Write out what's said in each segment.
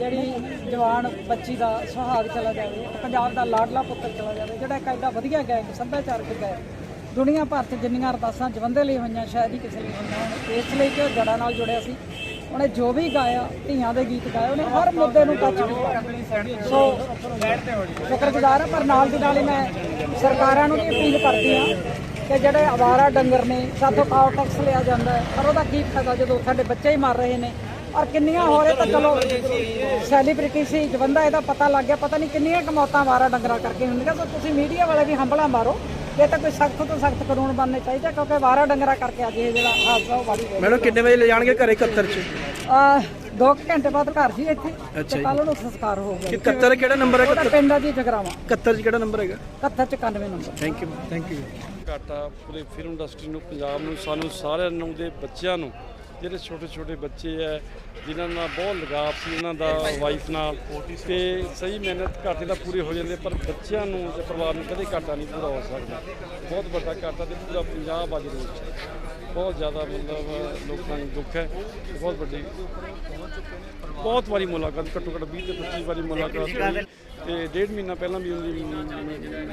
ਜਿਹੜੀ ਜਵਾਨ ਬੱਚੀ ਦਾ ਸੁਹਾਗ ਚਲਾ ਜਾਵੇ, ਪੰਜਾਬ ਦਾ ਲਾਡਲਾ ਪੁੱਤਰ ਚਲਾ ਜਾਵੇ, ਜਿਹੜਾ ਇੱਕ ਐਡਾ ਵਧੀਆ ਗਾਇਕ ਸੱਭਿਆਚਾਰਕ ਗਾਇਕ ਦੁਨੀਆ ਭਰ 'ਚ ਜਿੰਨੀਆਂ ਅਰਦਾਸਾਂ ਜਵੰਦੇ ਲਈ ਹੋਈਆਂ, ਸ਼ਾਇਦ ਹੀ ਕਿਸੇ ਲਈ ਹੋਈਆਂ ਹੋਣ, ਇਸ ਲਈ ਕਿ ਉਹ ਜੜਾਂ ਨਾਲ ਜੁੜਿਆ ਸੀ। ਉਹਨੇ ਜੋ ਵੀ ਗਾਇਆ, ਧੀਆਂ ਦੇ ਗੀਤ ਗਾਏ, ਉਹਨੇ ਹਰ ਮੁੱਦੇ ਨੂੰ ਟੱਚ ਕੀਤਾ। ਸੋ ਸ਼ੁਕਰਗੁਜ਼ਾਰ ਹਾਂ ਪਰ ਨਾਲ ਦੀ ਨਾਲ ਹੀ ਮੈਂ ਸਰਕਾਰਾਂ ਨੂੰ ਵੀ ਅਪੀਲ ਕਰਦੀ ਹਾਂ ਕਿ ਜਿਹੜੇ ਆਵਾਰਾ ਡੰਗਰ ਨੇ, ਸਾਥੋਂ ਕਾਉ ਟੈਕਸ ਲਿਆ ਜਾਂਦਾ ਪਰ ਉਹਦਾ ਕੀ ਫਾਇਦਾ ਜਦੋਂ ਸਾਡੇ ਬੱਚੇ ਹੀ ਮਰ ਰਹੇ ਨੇ? ਔਰ ਕਿੰਨੀਆਂ ਹੋ ਰਹੇ ਤਾਂ ਚਲੋ ਸੈਲੀਬ੍ਰਿਟੀ ਸੀ ਜਵੰਦਾ ਇਹਦਾ ਪਤਾ ਲੱਗ ਗਿਆ ਪਤਾ ਨਹੀਂ ਕਿੰਨੀਆਂ ਕਮੌਤਾਂ ਆਵਾਰਾ ਡੰਗਰਾਂ ਕਰਕੇ ਹੁੰਦੀਆਂ ਸੋ ਤੁਸੀਂ ਮੀਡੀਆ ਵਾਲੇ ਵੀ ਹੰਬਲਾ ਮਾਰੋ। ਇਹ ਤਾਂ ਕੋਈ ਸਖਤ ਤੋਂ ਸਖਤ ਕਾਨੂੰਨ ਬਣਨੇ ਚਾਹੀਦੇ ਕਿਉਂਕਿ ਆਵਾਰਾ ਡੰਗਰਾਂ ਕਰਕੇ ਅੱਜ ਇਹ ਜਿਹੜਾ ਹਾਦਸਾ ਉਹ ਵਾਲੀ ਮੈਡਮ ਕਿੰਨੇ ਵਜੇ ਲੈ ਜਾਣਗੇ ਘਰੇ 71 ਚ? ਆ ਦੋ ਕੁ ਘੰਟੇ ਬਾਅਦ ਘਰ ਸੀ ਇੱਥੇ ਅੱਛਾ ਤੇ ਜੀ। ਕੱਲ ਨੂੰ ਸੰਸਕਾਰ ਹੋ ਗਿਆ। ਕਿ 71 ਕਿਹੜਾ ਨੰਬਰ ਹੈ ਉਹਦਾ ਪਿੰਡ ਆ ਜੀ ਜਗਰਾਵਾ। 71 ਚ ਕਿਹੜਾ ਨੰਬਰ ਹੈਗਾ? 71 number thank you thank you ਘਾਟਾ ਪੂਰੇ ਫਿਲਮ ਇੰਡਸਟਰੀ ਨੂੰ ਪੰਜਾਬ ਨੂੰ ਸਾਨੂੰ ਸਾਰਿਆਂ ਨੂੰ ਦੇ ਬੱਚਿਆਂ ਨੂੰ ਜਿਹੜੇ ਛੋਟੇ ਛੋਟੇ ਬੱਚੇ ਐ ਜਿਨ੍ਹਾਂ ਨਾਲ ਬਹੁਤ ਲਗਾਵ ਸੀ ਉਹਨਾਂ ਦਾ ਵਾਈਫ ਨਾਲ ਤੇ ਸਹੀ ਮਿਹਨਤ ਘਾਟੇ ਦਾ ਪੂਰੇ ਹੋ ਜਾਂਦੇ ਪਰ ਬੱਚਿਆਂ ਨੂੰ ਤੇ ਪਰਿਵਾਰ ਨੂੰ ਕਦੇ ਘਾਟਾ ਨਹੀਂ ਪੂਰਾ ਹੋ ਸਕਦਾ ਬਹੁਤ ਵੱਡਾ ਘਾਟਾ ਤੇ ਪੂਰਾ ਪੰਜਾਬ ਅੱਜ ਹੈ। ਬਹੁਤ ਜ਼ਿਆਦਾ ਮਤਲਬ ਲੋਕਾਂ ਨੂੰ ਦੁੱਖ ਹੈ ਬਹੁਤ ਵੱਡੀ ਬਹੁਤ ਵਾਰੀ ਮੁਲਾਕਾਤ ਘੱਟੋ ਘੱਟ 20 ਤੇ 25 ਵਾਰੀ ਮੁਲਾਕਾਤ ਹੋਈ ਤੇ ਡੇਢ ਮਹੀਨਾ ਪਹਿਲਾਂ ਵੀ ਉਹਦੀ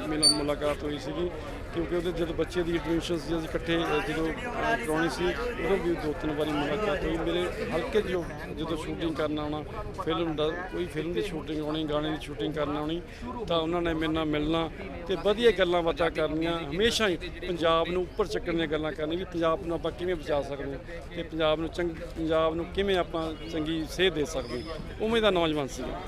ਮੇਰਾ ਮੁਲਾਕਾਤ ਹੋਈ ਸੀਗੀ ਕਿਉਂਕਿ ਉਹਦੇ ਜਦੋਂ ਬੱਚੇ ਦੀ ਐਡਮਿਸ਼ਨ ਸੀ ਅਸੀਂ ਇਕੱਠੇ ਜਦੋਂ ਅ, ਕਰਾਉਣੀ ਸੀ ਉਦੋਂ ਵੀ ਦੋ ਤਿੰਨ ਵਾਰੀ ਮੁਲਾਕਾਤ ਹੋਈ। ਮੇਰੇ ਹਲਕੇ 'ਚ ਜੋ ਜਦੋਂ ਸ਼ੂਟਿੰਗ ਕਰਨ ਆਉਣਾ ਫਿਲਮ ਦਾ ਕੋਈ ਫਿਲਮ ਦੀ ਸ਼ੂਟਿੰਗ ਆਉਣੀ ਗਾਣੇ ਦੀ ਸ਼ੂਟਿੰਗ ਕਰਨ ਆਉਣੀ ਤਾਂ ਉਹਨਾਂ ਨੇ ਮੇਰੇ ਨਾਲ ਮਿਲਣਾ ਤੇ ਵਧੀਆ ਗੱਲਾਂ ਬਾਤਾਂ ਕਰਨੀਆਂ। ਹਮੇਸ਼ਾ ਹੀ ਪੰਜਾਬ ਨੂੰ ਉੱਪਰ ਚੱਕਣ ਦੀਆਂ ਗੱਲਾਂ ਕਰਨੀਆਂ ਵੀ ਪੰਜਾਬ ਨੂੰ ਆਪਾਂ ਕਿਵੇਂ ਬਚਾ ਸਕਦੇ ਹਾਂ ਤੇ ਪੰਜਾਬ ਨੂੰ ਚੰਗ, ਪੰਜਾਬ ਨੂੰ ਕਿਵੇਂ ਆਪਾਂ ਚੰਗੀ ਸੇਧ ਦੇ ਸਕਦੇ ਉਵੇਂ ਦਾ ਨੌਜਵਾਨ ਸੀਗਾ।